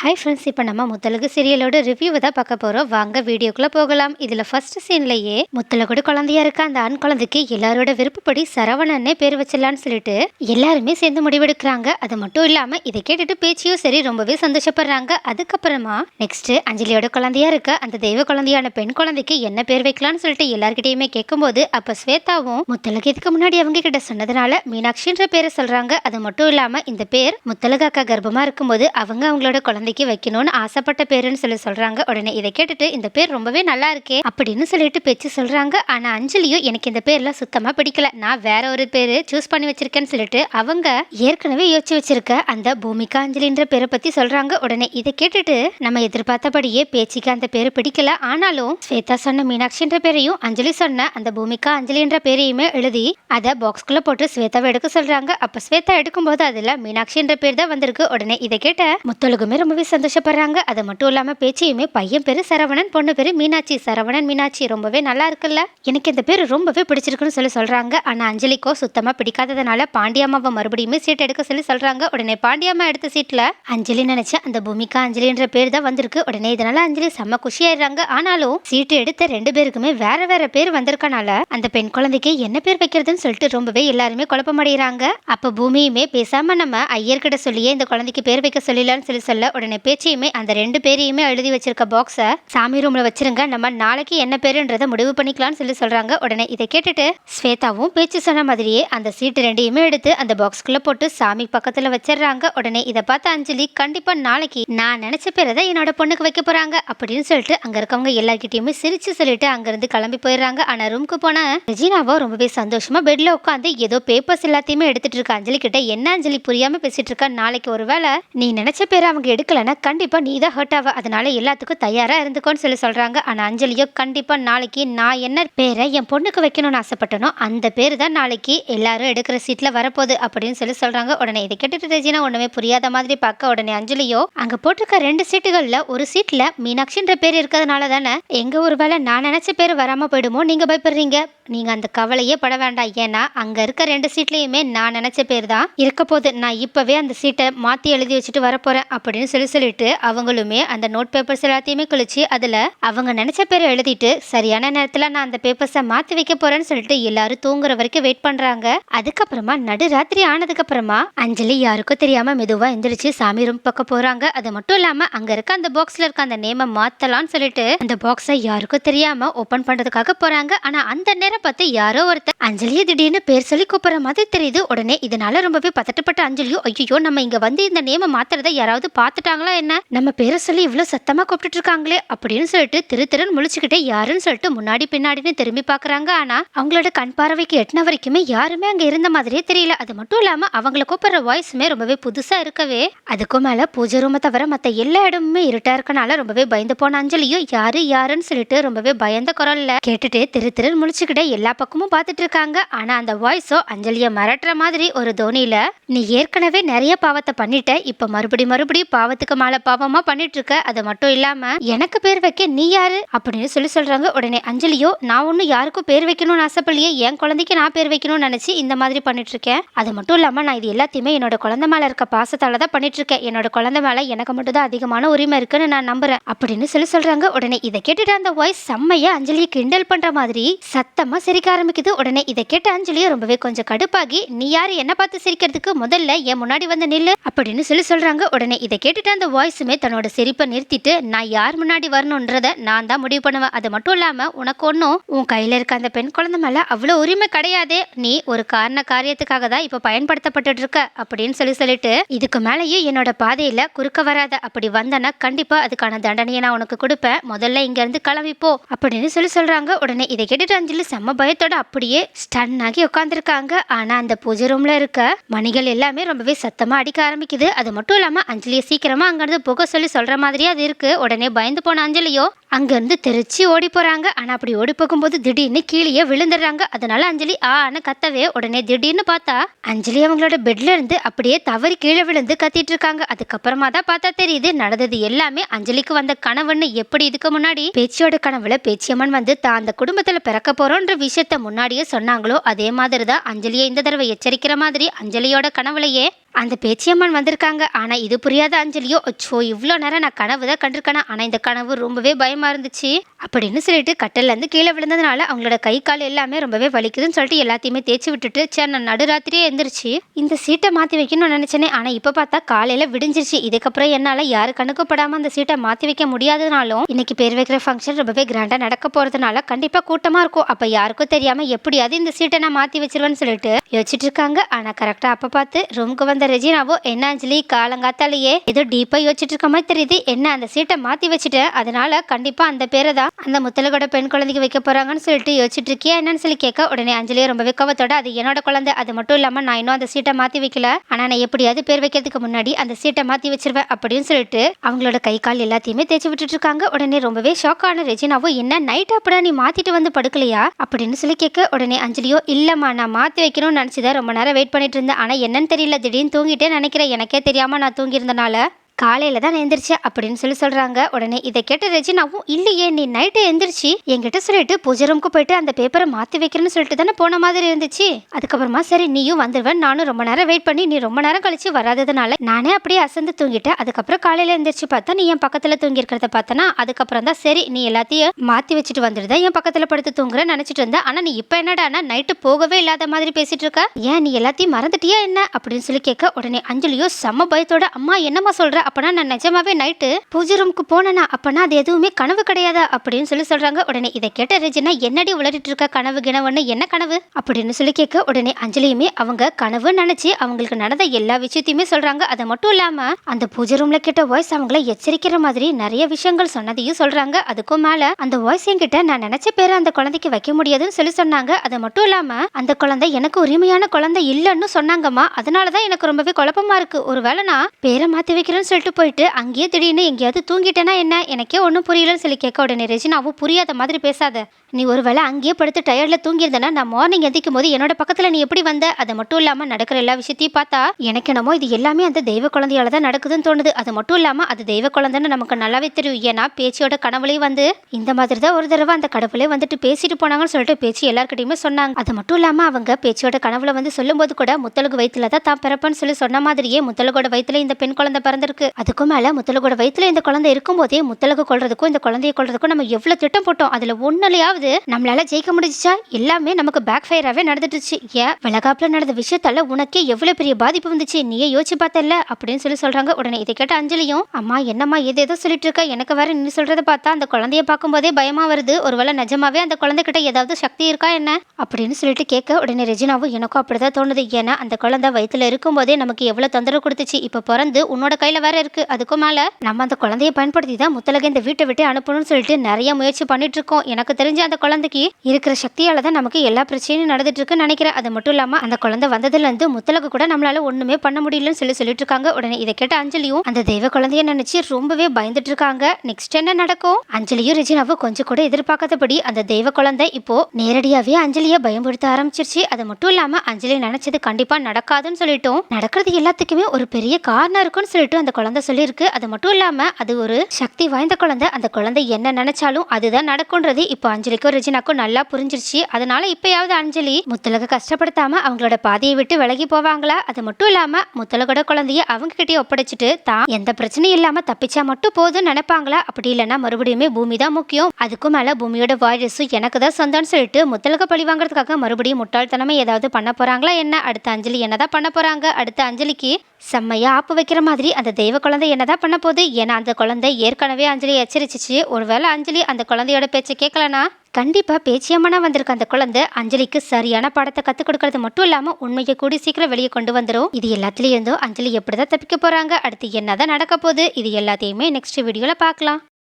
Hi friends இப்போ நம்ம முத்தலகு சீரியலோட ரிவ்யூவை தான் பார்க்க போகிறோம் வாங்க வீடியோக்குள்ளே போகலாம். இதில் ஃபர்ஸ்ட் சீன்லேயே முத்தலகுடு குழந்தையா இருக்க அந்த ஆண் குழந்தைக்கு எல்லாரோட விருப்பப்படி சரவணன்னே பேர் வச்சிடலான்னு சொல்லிட்டு எல்லாருமே சேர்ந்து முடிவெடுக்கிறாங்க. அது மட்டும் இல்லாமல் இதை கேட்டுட்டு பேச்சியும் சரி ரொம்பவே சந்தோஷப்படுறாங்க. அதுக்கப்புறமா நெக்ஸ்ட் அஞ்சலியோட குழந்தையா இருக்க அந்த தெய்வ குழந்தையான பெண் குழந்தைக்கு என்ன பேர் வைக்கலாம்னு சொல்லிட்டு எல்லார்கிட்டையுமே கேட்கும்போது அப்போ ஸ்வேதாவும் முத்தலகு இதுக்கு முன்னாடி அவங்க கிட்ட சொன்னதுனால மீனாட்சின்ற பேரை சொல்றாங்க. அது மட்டும் இல்லாமல் இந்த பேர் முத்தலகு அக்கா கர்ப்பமா இருக்கும்போது அவங்க அவங்களோட குழந்தை குழந்தைக்கு வைக்கணும்னு ஆசைப்பட்ட பேருன்னு சொல்லி சொல்றாங்க. உடனே இதை கேட்டுட்டு இந்த பேர் ரொம்பவே நல்லா இருக்கே அப்படின்னு சொல்லிட்டு பேச்சு சொல்றாங்க. ஆனா அஞ்சலியும் எனக்கு இந்த பேர்லாம் சுத்தமா பிடிக்கல. நான் வேற ஒரு பேரு சூஸ் பண்ணி வச்சிருக்கேன்னு சொல்லிட்டு அவங்க ஏற்கனவே யோசிச்சு வச்சிருக்க அந்த பூமிகா அஞ்சலின்ற பேரை பத்தி சொல்றாங்க. உடனே இதை கேட்டுட்டு நம்ம எதிர்பார்த்தபடியே பேச்சுக்கு அந்த பேரு பிடிக்கல. ஆனாலும் ஸ்வேதா சொன்ன மீனாட்சின்ற பேரையும் அஞ்சலி சொன்ன அந்த பூமிகா அஞ்சலின்ற பேரையுமே எழுதி அதை பாக்ஸ்குள்ள போட்டு ஸ்வேதாவை எடுக்க சொல்றாங்க. அப்ப ஸ்வேதா எடுக்கும்போது அதுல மீனாட்சின்ற பேர் தான் வந்திருக்கு. உடனே இதை கேட்ட முத்தலுக்குமே ரொம்பவே சந்தோஷப்படுறாங்க. அது மட்டும் இல்லாமல் பேச்சையுமே பையன் பேர் சரவணன் பொண்ணு பேரு மீனாட்சி. சரவணன் மீனாட்சி ரொம்பவே நல்லா இருக்குல்ல? எனக்கு இந்த பேர் ரொம்பவே பிடிச்சிருக்குன்னு சொல்லி சொல்றாங்க. ஆனால் அஞ்சலிக்கோ சுத்தமாக பிடிக்காததுனால பாண்டியம்மாவை மறுபடியுமே சீட் எடுக்க சொல்லி சொல்றாங்க. உடனே பாண்டியம்மா எடுத்த சீட்ல அஞ்சலி நினைச்ச அந்த பூமிகா அஞ்சலின்ற பேர் தான் வந்திருக்கு. உடனே இதனால அஞ்சலி செம்ம குஷியாயிடுறாங்க. ஆனாலும் சீட்டு எடுத்த ரெண்டு பேருக்குமே வேற வேற பேர் வந்திருக்கனால அந்த பெண் குழந்தைக்கு என்ன பேர் வைக்கிறதுன்னு சொல்லிட்டு ரொம்பவே எல்லாருமே குழப்பமடைகிறாங்க அப்போ பூமியுமே பேசாம நம்ம ஐயர்கிட்ட சொல்லியே இந்த குழந்தைக்கு பேர் வைக்க சொல்லலாம்னு சொல்லி சொல்ல உடனே பேச்சையுமே அந்த ரெண்டு பேரையுமே எழுதி வச்சிருக்க பாக்ஸை சாமி ரூம்ல வச்சிருங்க. நம்ம நாளைக்கு என்ன பேருன்றதை முடிவு பண்ணிக்கலாம்னு சொல்லி சொல்றாங்க. உடனே இதை கேட்டுட்டு ஸ்வேதாவும் பேச்சு சொன்ன மாதிரியே அந்த சீட்டு ரெண்டையுமே எடுத்து அந்த பாக்ஸ்குள்ள போட்டு சாமி பக்கத்துல வச்சிடுறாங்க. உடனே இதை பார்த்த அஞ்சலி கண்டிப்பா நாளைக்கு நான் நினைச்ச பேரை தான் என்னோட பொண்ணுக்கு வைக்க போறாங்க. அப்படின்னு சொல்லிட்டு அங்க இருக்கவங்க எல்லார்கிட்டயுமே சிரிச்சு சொல்லிட்டு அங்கிருந்து கிளம்பி போயிடுறாங்க. ஆனா ரூமுக்கு போன ரெஜினாவோ ரொம்பவே சந்தோஷமா பெட்ல உட்காந்து ஏதோ பேப்பர்ஸ் எல்லாத்தையுமே எடுத்துட்டு இருக்க அஞ்சலி கிட்ட என்ன அஞ்சலி புரியாம பேசிட்டு இருக்க? நாளைக்கு ஒருவேளை நீ நினைச்ச பேரை அவங்க எடுக்கலன்னா கண்டிப்பாக நீ தான் ஹர்ட் ஆவ. அதனால எல்லாத்துக்கும் தயாராக இருந்துக்கோன்னு சொல்லி சொல்கிறாங்க ஆனால் அஞ்சலியோ கண்டிப்பாக நாளைக்கு நான் என்ன பேரை என் பொண்ணுக்கு வைக்கணும்னு ஆசைப்பட்டனோ அந்த பேர் தான் நாளைக்கு எல்லாரும் எடுக்கிற சீட்டில் வரப்போகுது அப்படின்னு சொல்லி சொல்கிறாங்க உடனே இதை கேட்டுட்டு ரஜினா ஒன்றுமே புரியாத மாதிரி பார்க்க உடனே அஞ்சலியோ அங்கே போட்டிருக்க ரெண்டு சீட்டுகளில் ஒரு சீட்டில் மீனாட்சின்ற பேர் இருக்கிறதுனால தானே எங்கள் ஒரு வேலை நான் நினச்ச பேர் வராமல் போயிடுமோ நீங்கள் பயப்படுறீங்க? நீங்க அந்த கவலையே பட வேண்டாம். ஏன்னா அங்க இருக்க ரெண்டு சீட்லயுமே நான் நினைச்ச பேர் தான் இருக்க போது நான் இப்பவே அந்த சீட்டை மாத்தி எழுதி வச்சுட்டு வரப்போறேன் அப்படின்னு சொல்லி சொல்லிட்டு அவங்களுமே அந்த நோட் பேப்பர்ஸ் எல்லாத்தையுமே கழிச்சு அதில் அவங்க நினச்ச பேரை எழுதிட்டு சரியான நேரத்தில் நான் அந்த பேப்பர்ஸை மாற்றி வைக்க போகிறேன்னு சொல்லிட்டு எல்லாரும் தூங்குற வரைக்கும் வெயிட் பண்ணுறாங்க அதுக்கப்புறமா நடுராத்திரி ஆனதுக்கப்புறமா அஞ்சலி யாருக்கும் தெரியாமல் மெதுவாக எந்திரிச்சு சாமி ரூம் பக்கம் போகிறாங்க அது மட்டும் இல்லாமல் அங்கே இருக்க அந்த பாக்ஸில் இருக்க அந்த நேமை மாற்றலாம்னு சொல்லிட்டு அந்த பாக்ஸை யாருக்கும் தெரியாமல் ஓப்பன் பண்ணுறதுக்காக போகிறாங்க ஆனால் அந்த நேரம் பார்த்து யாரோ ஒருத்தர் அஞ்சலியை திடீர்னு பேர் சொல்லி கூப்பிட்ற மாதிரி தெரியுது. உடனே இதனால ரொம்பவே பதட்டப்பட்ட அஞ்சலியோ ஐயோ நம்ம இங்கே வந்து இந்த நேமை மாற்றுறதை யாராவது பார்த்துட்டாங்க பார்த்துட்டாங்களா என்ன? நம்ம பேரை சொல்லி இவ்வளோ சத்தமாக கூப்பிட்டுட்டு இருக்காங்களே அப்படின்னு சொல்லிட்டு திரு திருன்னு முழிச்சுக்கிட்டே யாருன்னு சொல்லிட்டு முன்னாடி பின்னாடின்னு திரும்பி பார்க்குறாங்க. ஆனால் அவங்களோட கண் பார்வைக்கு எட்டின வரைக்குமே யாருமே அங்கே இருந்த மாதிரியே தெரியல. அது மட்டும் இல்லாமல் அவங்கள கூப்பிடுற வாய்ஸுமே ரொம்பவே புதுசாக இருக்கவே. அதுக்கும் மேலே பூஜை ரூமை தவிர மற்ற எல்லா இடமுமே இருட்டா இருக்கனால ரொம்பவே பயந்து போன அஞ்சலியும் யாரு யாருன்னு சொல்லிட்டு ரொம்பவே பயந்த குரல்ல கேட்டுட்டு திரு திருன்னு முழிச்சுக்கிட்டே எல்லா பக்கமும் பார்த்துட்டு இருக்காங்க ஆனா அந்த வாய்ஸோ அஞ்சலியை மிரட்டுற மாதிரி ஒரு தோனியில நீ ஏற்கனவே நிறைய பாவத்தை பண்ணிட்ட. இப்ப மறுபடி மறுபடியும் பாவத்துக்கு மேல பாவமாக பண்ணிட்டு இருக்க அது மட்டும் இல்லாமல் எனக்கு பேர் வைக்க நீ யாரு? அப்படின்னு சொல்லி சொல்கிறாங்க உடனே அஞ்சலியோ நான் ஒன்றும் யாருக்கும் பேர் வைக்கணும்னு ஆசைப்படலையே என் குழந்தைக்கு நான் பேர் வைக்கணும்னு நினச்சி இந்த மாதிரி பண்ணிட்டு இருக்கேன் அது மட்டும் இல்லாமல் நான் இது எல்லாத்தையுமே என்னோட குழந்தை மேலே இருக்க பாசத்தால் தான் பண்ணிட்டு இருக்கேன் என்னோட குழந்தை மேலே எனக்கு மட்டும் தான் அதிகமான உரிமை இருக்குன்னு நான் நம்புறேன் அப்படின்னு சொல்லி சொல்கிறாங்க உடனே இதை கேட்டுட்டு அந்த வாய்ஸ் செம்மையாக அஞ்சலியை கிண்டல் பண்ணுற மாதிரி சத்தமாக சிரிக்க ஆரம்பிக்குது. உடனே இதை கேட்ட அஞ்சலியும் ரொம்பவே கொஞ்சம் கடுப்பாகி நீ யாரு? என்ன பார்த்து சிரிக்கிறதுக்கு முதல்ல என் முன்னாடி வந்து நில்லு அப்படின்னு சொல்லி சொல்கிறாங்க உடனே இதை கேட்டுட்டு அந்த வாய்ஸுமே தன்னோட சிரிப்பை நிறுத்திட்டு நான் யார் முன்னாடி வரணுன்றத நான் தான் முடிவு பண்ணுவேன். அது மட்டும் இல்லாமல் உனக்கு ஒன்றும் உன் கையில் இருக்க அந்த பெண் குழந்தை மேலே அவ்வளோ உரிமை கிடையாதே. நீ ஒரு காரண காரியத்துக்காக தான் இப்போ பயன்படுத்தப்பட்டு இருக்க அப்படின்னு சொல்லி சொல்லிட்டு இதுக்கு மேலேயும் என்னோட பாதையில் குறுக்க வராத. அப்படி வந்தனா கண்டிப்பாக அதுக்கான தண்டனையை நான் உனக்கு கொடுப்பேன். முதல்ல இங்கேருந்து கிளம்பிப்போ அப்படின்னு சொல்லி சொல்கிறாங்க உடனே இதை கேட்டுட்டு அஞ்சலி செம்ம பயத்தோட அப்படியே ஸ்டன் ஆகி உட்காந்துருக்காங்க ஆனால் அந்த பூஜை ரூமில் இருக்க மணிகள் எல்லாமே ரொம்பவே சத்தமாக அடிக்க ஆரம்பிக்குது. அது மட்டும் இல்லாமல் அஞ்சலியை சீக்கிரம் அங்கிருந்து போக சொல்லி சொல்கிற மாதிரியே அது இருக்குது. உடனே பயந்து போன அஞ்சலியோ அங்கேருந்து தெரிச்சு ஓடி போகிறாங்க. ஆனால் அப்படி ஓடி போகும்போது திடீர்னு கீழேயே விழுந்துடுறாங்க. அதனால அஞ்சலி ஆன்னு கத்தவே உடனே திடீர்னு பார்த்தா அஞ்சலி அவங்களோட பெட்ல இருந்து அப்படியே தவறி கீழே விழுந்து கத்திட்டு இருக்காங்க. அதுக்கப்புறமா தான் பார்த்தா தெரியுது நடந்தது எல்லாமே அஞ்சலிக்கு வந்த கனவுன்னு. எப்படி இதுக்கு முன்னாடி? பேச்சியோட கனவுல பேச்சியம்மன் வந்து தான் அந்த குடும்பத்தில் பிறக்க போறோன்ற விஷயத்த முன்னாடியே சொன்னாங்களோ அதே மாதிரி தான் அஞ்சலியை இந்த தடவை எச்சரிக்கிற மாதிரி அஞ்சலியோட கனவுலையே அந்த பேச்சியம்மன் வந்திருக்காங்க. ஆனால் இது புரியாத அஞ்சலியோ அச்சோ இவ்வளோ நேரம் நான் கனவு தான் கண்டிருக்கேனா? ஆனால் இந்த கனவு ரொம்பவே பயமாக இருந்துச்சு. அப்படின்னு சொல்லிட்டு கட்டிலேருந்து கீழே விழுந்ததுனால அவங்களோட கை கால் எல்லாமே ரொம்பவே வலிக்குதுன்னு சொல்லிட்டு எல்லாத்தையுமே தேய்ச்சி விட்டுட்டு சார் நான் நடுராத்திரியே எழுந்திரிச்சு இந்த சீட்டை மாற்றி வைக்கணும்னு நினச்சேனே. ஆனால் இப்போ பார்த்தா காலையில் விடிஞ்சிருச்சு. இதுக்கப்புறம் என்னால் யாரு கணக்குப்படாமல் அந்த சீட்டை மாற்றி வைக்க முடியாததுனாலும் இன்னைக்கு பேர் வைக்கிற ஃபங்க்ஷன் ரொம்பவே கிராண்டாக நடக்க போகிறதுனால கண்டிப்பாக கூட்டமாக இருக்கும். அப்போ யாருக்கும் தெரியாமல் எப்படியாவது இந்த சீட்டை நான் மாற்றி வச்சிருவேன்னு சொல்லிட்டு யோசிச்சுட்டு இருக்காங்க. ஆனால் கரெக்டாக அப்போ பார்த்து ரூமுக்கு வந்த ரெஜினாவோ என்ன அஞ்சலி காலங்காத்தாலேயே ஏதோ டீப்பாக யோசிச்சுட்டு இருக்க மாதிரி தெரியுது. என்ன அந்த சீட்டை மாற்றி வச்சுட்டேன் அதனால கண்டிப்பாக அந்த பேரை தான் அந்த முத்தலகோட பெண் குழந்தைக்கு வைக்க போகிறாங்கன்னு சொல்லிட்டு யோசிச்சுட்டு இருக்கியா? என்னன்னு சொல்லி கேட்க உடனே அஞ்சலியை ரொம்பவே கோவத்தோட அது என்னோட குழந்தை. அது மட்டும் இல்லாமல் நான் இன்னும் அந்த சீட்டை மாற்றி வைக்கல. ஆனால் நான் எப்படியாவது பேர் வைக்கிறதுக்கு முன்னாடி அந்த சீட்டை மாற்றி வச்சிருவேன் அப்படின்னு சொல்லிட்டு அவங்களோட கை கால் எல்லாத்தையுமே தேய்ச்சி விட்டுட்டு இருக்காங்க. உடனே ரொம்பவே ஷாக் ஆன ரெஜினாவோ என்ன நைட் அப்படா நீ மாத்திட்டு வந்து படுக்கலையா? அப்படின்னு சொல்லி கேட்க உடனே அஞ்சலியோ இல்லம்மா நான் மாத்தி வைக்கணும்னு நினைச்சுதான் ரொம்ப நேரம் வெயிட் பண்ணிட்டு இருந்தேன். ஆனா என்னன்னு தெரியல. திடீர்னு தூங்கிட்டே நினைக்கிறேன். எனக்கே தெரியாமல் நான் தூங்கியிருந்தனால. காலையில தான் எழுந்திரிச்சு அப்படின்னு சொல்லி சொல்றாங்க. உடனே இதை கேட்ட ரெஜினாவும் இல்லையே நீ நைட்டு எழுந்திரிச்சு என்கிட்ட சொல்லிட்டு பூஜை ரூமுக்கு போயிட்டு அந்த பேப்பரை மாத்தி வைக்கிறேன்னு சொல்லிட்டு தானே போன மாதிரி இருந்துச்சு. அதுக்கப்புறமா சரி நீயும் வந்துடுவேன் நானும் ரொம்ப நேரம் வெயிட் பண்ணி நீ ரொம்ப நேரம் கழிச்சு வராததுனால நானே அப்படியே அசந்து தூங்கிட்டேன். அதுக்கப்புறம் காலையில எழுந்திரிச்சு பார்த்தா நீ என் பக்கத்துல தூங்கி இருக்கிறத பார்த்தனா அதுக்கப்புறம் தான் சரி நீ எல்லாத்தையும் மாத்தி வச்சுட்டு வந்துடுத என் பக்கத்துல படுத்து தூங்குற நினைச்சிட்டு இருந்த. ஆனா நீ இப்ப என்னடானா நைட்டு போகவே இல்லாத மாதிரி பேசிட்டு இருக்க? ஏன் நீ எல்லாத்தையும் மறந்துட்டியா என்ன? அப்படின்னு சொல்லி கேட்க உடனே அஞ்சலியோ செம்ம பயத்தோட அம்மா என்னம்மா சொல்ற? அப்பனா நான் நிஜமாவே நைட்டு பூஜை ரூமுக்கு போனேனா அப்பனா அது எதுவுமே கனவு கிடையாதா அப்படின்னு சொல்லி சொல்றாங்க. உடனே இதை கேட்ட ரெஜினா என்னடி உளறிட்டு இருக்க? கனவு கிணவுன்னு என்ன கனவு? அப்படின்னு சொல்லி கேட்க உடனே அஞ்சலியுமே அவங்க கனவு நினைச்சு அவங்களுக்கு நடந்த எல்லா விஷயத்தையுமே சொல்றாங்க. அது மட்டும் இல்லாம அந்த பூஜை ரூம்ல கேட்ட வாய்ஸ் அவங்கள எச்சரிக்கிற மாதிரி நிறைய விஷயங்கள் சொன்னதையும் சொல்றாங்க. அதுக்கும் மேல அந்த வாய்ஸ் என்கிட்ட நான் நினைச்ச பேரை அந்த குழந்தைக்கு வைக்க முடியாதுன்னு சொல்லி சொன்னாங்க. அது மட்டும் இல்லாம அந்த குழந்தை எனக்கு உரிமையான குழந்தை இல்லைன்னு சொன்னாங்கம்மா. அதனாலதான் எனக்கு ரொம்பவே குழப்பமா இருக்கு. ஒருவேளை நான் பேரை மாத்தி வைக்கிறேன்னு சொல்லிட்டு போயிட்டு அங்கேயே திடீர்னு எங்கேயாவது தூங்கிட்டேனா என்ன? எனக்கே ஒன்றும் புரியலன்னு சொல்லி கேட்க உடனே ரெஜினாவும் புரியாத மாதிரி பேசாத. நீ ஒருவேளை அங்கேயே படுத்து டயர்டில் தூங்கியிருந்தனா நான் மார்னிங் எந்திக்கும் போது என்னோட பக்கத்தில் நீ எப்படி வந்த? அது மட்டும் இல்லாமல் நடக்கிற எல்லா விஷயத்தையும் பார்த்தா எனக்கு என்னமோ இது எல்லாமே அந்த தெய்வ குழந்தையால தான் நடக்குதுன்னு தோணுது. அது மட்டும் இல்லாமல் அது தெய்வ குழந்தைன்னு நமக்கு நல்லாவே தெரியும். ஏன்னா பேச்சியோட கனவுலேயே வந்து இந்த மாதிரி தான் ஒரு தடவை அந்த கடவுளே வந்துட்டு பேசிட்டு போனாங்கன்னு சொல்லிட்டு பேச்சு எல்லாருக்கிட்டையுமே சொன்னாங்க. அது மட்டும் இல்லாமல் அவங்க பேச்சியோட கனவுல வந்து சொல்லும்போது கூட முத்தலகு வயிற்றுல தான் தான் பிறப்பன்னு சொல்லி சொன்ன மாதிரியே முத்தலகோட வயிற்றுல இந்த பெண் குழந்தை பிறந்திருக்கு. அதுக்கும் மேலே முத்தலகோட வயிற்றுல இந்த குழந்தை இருக்கும்போதே முத்தலகு கொள்றதுக்கும் இந்த குழந்தைய கொள்றதுக்கும் நம்ம எவ்வளோ திட்டம் போட்டோம். அதில் ஒன்றுலையாவது நம்மளால ஜெயிக்க முடிஞ்சிச்சா? எல்லாமே நமக்கு பேக் ஃபயராகவே நடந்துட்டுச்சு ஏன்? விலகாப்பில் நடந்த விஷயத்தால உனக்கே எவ்வளோ பெரிய பாதிப்பு வந்துச்சு? நீயே யோசிச்சு பார்த்தல அப்படின்னு சொல்லி சொல்றாங்க. உடனே இதை கேட்ட அஞ்சலியும் அம்மா என்னம்மா எது ஏதோ சொல்லிட்டு இருக்க எனக்கு வேற நீ சொல்கிறத பார்த்தா அந்த குழந்தைய பார்க்கும்போதே பயமா வருது. ஒருவேளை நிஜமாவே அந்த குழந்தைகிட்ட ஏதாவது சக்தி இருக்கா என்ன? அப்படின்னு சொல்லிட்டு கேட்க உடனே ரெஜினாவும் எனக்கும் அப்படிதான் தோணுது. ஏன்னா அந்த குழந்தை வயிற்றுல இருக்கும்போதே நமக்கு எவ்வளவு தொந்தரவு கொடுத்துச்சு. இப்போ பிறந்து உன்னோட கையில வேற இருக்கு. அதுக்கும் மேல நம்ம அந்த குழந்தைய பயன்படுத்தி தான் முத்தலக இந்த வீட்டை விட்டு அனுப்பணும்னு சொல்லிட்டு நிறைய முயற்சி பண்ணிட்டு இருக்கோம். எனக்கு தெரிஞ்ச அந்த குழந்தைக்கு இருக்கிற சக்தியால தான் நமக்கு எல்லா பிரச்சனையும் நடந்துட்டு இருக்குன்னு நினைக்கிறேன். அது மட்டும் இல்லாம அந்த குழந்தை வந்ததுல இருந்து முத்தலகு கூட நம்மளால ஒண்ணுமே பண்ண முடியலன்னு சொல்லி சொல்லிட்டு இருக்காங்க. உடனே இதை கேட்ட அஞ்சலியும் அந்த தெய்வ குழந்தைய நினைச்சு ரொம்பவே பயந்துட்டு இருக்காங்க. நெக்ஸ்ட் என்ன நடக்கும்? அஞ்சலியும் ரெஜினாவும் கொஞ்சம் கூட எதிர்பார்க்காதபடி அந்த தெய்வ குழந்தை இப்போ நேரடியாவே அஞ்சலியை பயன்படுத்த ஆரம்பிச்சிருச்சு. அது மட்டும் இல்லாம அஞ்சலி நினைச்சது கண்டிப்பா நடக்காதுன்னு சொல்லிட்டோம் நடக்கிறது எல்லாத்துக்குமே ஒரு பெரிய காரணம் இருக்குன்னு சொல்லிட்டு அந்த குழந்தை சொல்லியிருக்கு. அது மட்டும் இல்லாமல் அது ஒரு சக்தி வாய்ந்த குழந்தை. அந்த குழந்தை என்ன நினைச்சாலும் அதுதான் நடக்கும்ன்றது. இப்போ அஞ்சலிக்கும் ரெஜினாக்கும் நல்லா புரிஞ்சிருச்சு. அதனால இப்பயாவது அஞ்சலி முத்தலக கஷ்டப்படுத்தாம அவங்களோட பாதையை விட்டு விலகி போவாங்களா? அது மட்டும் இல்லாம முத்தலகோட குழந்தைய அவங்க கிட்டே ஒப்படைச்சிட்டு தான் எந்த பிரச்சனையும் இல்லாம தப்பிச்சா மட்டும் போதும் நினைப்பாங்களா? அப்படி இல்லைன்னா மறுபடியுமே பூமி தான் முக்கியம். அதுக்கும் மேல பூமியோட வாரிசும் எனக்கு தான் சொந்தம்னு சொல்லிட்டு முத்தலக பழி வாங்குறதுக்காக மறுபடியும் முட்டாள்தனமே ஏதாவது பண்ண போறாங்களா என்ன? அடுத்த அஞ்சலி என்னதான் பண்ண போறாங்க? அடுத்த அஞ்சலிக்கு செம்மையா ஆப்பு வைக்கிற மாதிரி அந்த தெய்வ குழந்தை என்னதான் பண்ண போகுது? ஏன்னா அந்த குழந்தை ஏற்கனவே அஞ்சலி எச்சரிச்சிச்சு. ஒருவேளை அஞ்சலி அந்த குழந்தையோட பேச்சை கேட்கலனா? கண்டிப்பாக பேச்சியம்மனா வந்திருக்க அந்த குழந்தை. அஞ்சலிக்கு சரியான பாடத்தை கற்றுக் கொடுக்கறது மட்டும் இல்லாமல் உண்மையை கூடி சீக்கிரம் வெளியே கொண்டு வந்துரும். இது எல்லாத்துலேயும் இருந்தும் அஞ்சலி எப்படிதான் தப்பிக்க போகிறாங்க அடுத்து என்னதான் நடக்க போகுது? இது எல்லாத்தையுமே நெக்ஸ்ட் வீடியோவில் பார்க்கலாம்.